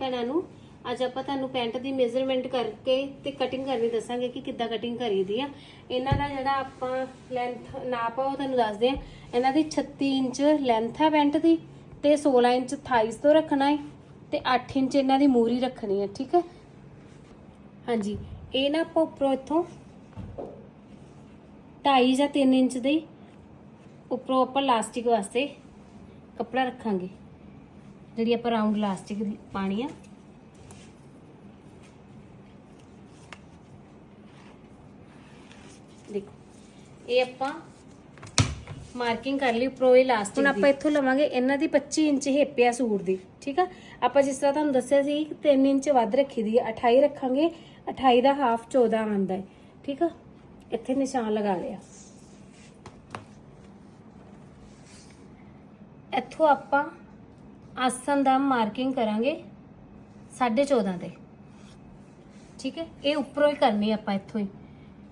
ਭੈਣਾਂ ਨੂੰ। ਅੱਜ ਆਪਾਂ ਤੁਹਾਨੂੰ ਪੈਂਟ ਦੀ ਮੇਜ਼ਰਮੈਂਟ ਕਰਕੇ ਤੇ ਕਟਿੰਗ ਕਰਨੀ ਦੱਸਾਂਗੇ ਕਿ ਕਿੱਦਾਂ ਕਟਿੰਗ ਕਰੀਦੀ ਆ। ਇਹਨਾਂ ਦਾ ਜਿਹੜਾ ਆਪਾਂ ਲੈਂਥ ਨਾਪ ਆ, ਉਹ ਤੁਹਾਨੂੰ ਦੱਸਦੇ ਆ। ਇਹਨਾਂ ਦੀ 36 ਇੰਚ ਲੈਂਥ ਹੈ ਪੈਂਟ ਦੀ ਤੇ 16 ਇੰਚ ਥਾਈਸ ਤੋਂ ਰੱਖਣਾ ਹੈ ਤੇ 8 ਇੰਚ ਇਹਨਾਂ ਦੀ ਮੂਰੀ ਰੱਖਣੀ ਹੈ ਠੀਕ ਹੈ ਹਾਂਜੀ, ਇਹ ਨਾ ਆਪਾਂ ਉੱਪਰੋਂ ਇੱਥੋਂ 2.5 ਜਾਂ 3 ਇੰਚ ਦੇ ਉੱਪਰੋਂ ਆਪਾਂ ਲਾਸਟਿਕ ਵਾਸਤੇ ਕੱਪੜਾ ਰੱਖਾਂਗੇ। ਜਿਹੜੀ ਆਪਾਂ ਰਾਉਂਡ ਲਾਸਟਿਕ ਪਾਣੀ ਆ। ਦੇਖੋ ਇਹ ਆਪਾਂ ਮਾਰਕਿੰਗ ਕਰ ਲਈ ਉੱਪਰੋਂ ਇਹ ਲਾਸਟਿਕ ਹੁਣ ਆਪਾਂ ਇੱਥੋਂ ਲਵਾਂਗੇ ਇਹਨਾਂ ਦੀ 25 ਇੰਚ ਹਿੱਪ ਆ ਸੂਟ ਦੀ ਠੀਕ ਆ? ਆਪਾਂ ਜਿਸ ਤਰ੍ਹਾਂ ਤੁਹਾਨੂੰ ਦੱਸਿਆ ਸੀ ਕਿ 3 ਇੰਚ ਵੱਧ ਰੱਖੀ ਦੀ ਆ 28 ਰੱਖਾਂਗੇ 28 ਦਾ ਹਾਫ 14 ਆਉਂਦਾ ਹੈ ਠੀਕ ਆ? ਇੱਥੇ ਨਿਸ਼ਾਨ ਲਗਾ ਲਿਆ। ਇੱਥੋਂ ਆਪਾਂ ਆਸਨ ਦਾ ਮਾਰਕਿੰਗ ਕਰਾਂਗੇ 14.5 ਤੇ। ਠੀਕ ਹੈ? ਇਹ ਉੱਪਰੋਂ ਹੀ ਕਰਨੀ ਆਪਾਂ ਇੱਥੋਂ ਹੀ।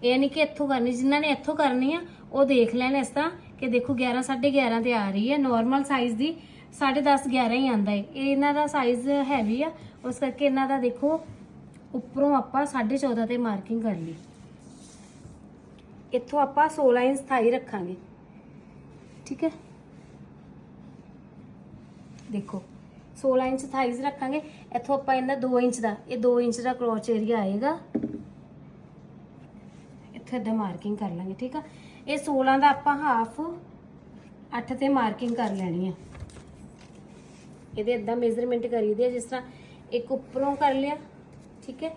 ਇਹ ਨਹੀਂ ਕਿ ਇੱਥੋਂ ਕਰਨੀ, ਜਿਨ੍ਹਾਂ ਨੇ ਇੱਥੋਂ ਕਰਨੀ ਆ, ਉਹ ਦੇਖ ਲੈਣ ਇਸ ਤਰ੍ਹਾਂ ਕਿ ਦੇਖੋ 11 11.5 ਤੇ ਆ ਰਹੀ ਹੈ। ਨਾਰਮਲ ਸਾਈਜ਼ ਦੀ 10.5 11 ਹੀ ਆਂਦਾ ਹੈ। ਇਹ ਇਹਨਾਂ ਦਾ ਸਾਈਜ਼ ਹੈਵੀ ਆ। ਉਸ ਕਰਕੇ ਇਹਨਾਂ ਦਾ ਦੇਖੋ ਉੱਪਰੋਂ ਆਪਾਂ 14.5 ਤੇ ਮਾਰਕਿੰਗ ਕਰ ਲਈ। ਇੱਥੋਂ ਆਪਾਂ 16 ਇੰਚ ਥਾਈ ਰੱਖਾਂਗੇ। ਠੀਕ ਹੈ? ਦੇਖੋ 16 ਇੰਚ ਸਾਈਜ਼ ਰੱਖਾਂਗੇ। ਇੱਥੋਂ ਆਪਾਂ ਇਹਦਾ 2 ਇੰਚ ਦਾ, ਇਹ 2 ਇੰਚ ਦਾ ਕਰੋਚ ਏਰੀਆ ਆਏਗਾ। ਇੱਥੇ ਦਾ ਮਾਰਕਿੰਗ ਕਰ ਲਾਂਗੇ, ਠੀਕ ਆ? ਇਹ 16 ਦਾ ਆਪਾਂ ਹਾਫ 8 ਤੇ ਮਾਰਕਿੰਗ ਕਰ ਲੈਣੀ ਆ। ਇਹਦੇ ਇਦਾਂ ਮੇਜ਼ਰਮੈਂਟ ਕਰੀਦੀ ਆ, ਜਿਸ ਤਰ੍ਹਾਂ ਇੱਕ ਉੱਪਰੋਂ ਕਰ ਲਿਆ, ਠੀਕ ਹੈ?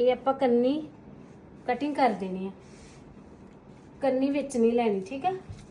ਇਹ ਆਪਾਂ ਕੰਨੀ ਕਟਿੰਗ ਕਰ ਦੇਣੀ ਆ। ਕੰਨੀ ਵਿੱਚ ਨਹੀਂ ਲੈਣੀ, ਠੀਕ ਹੈ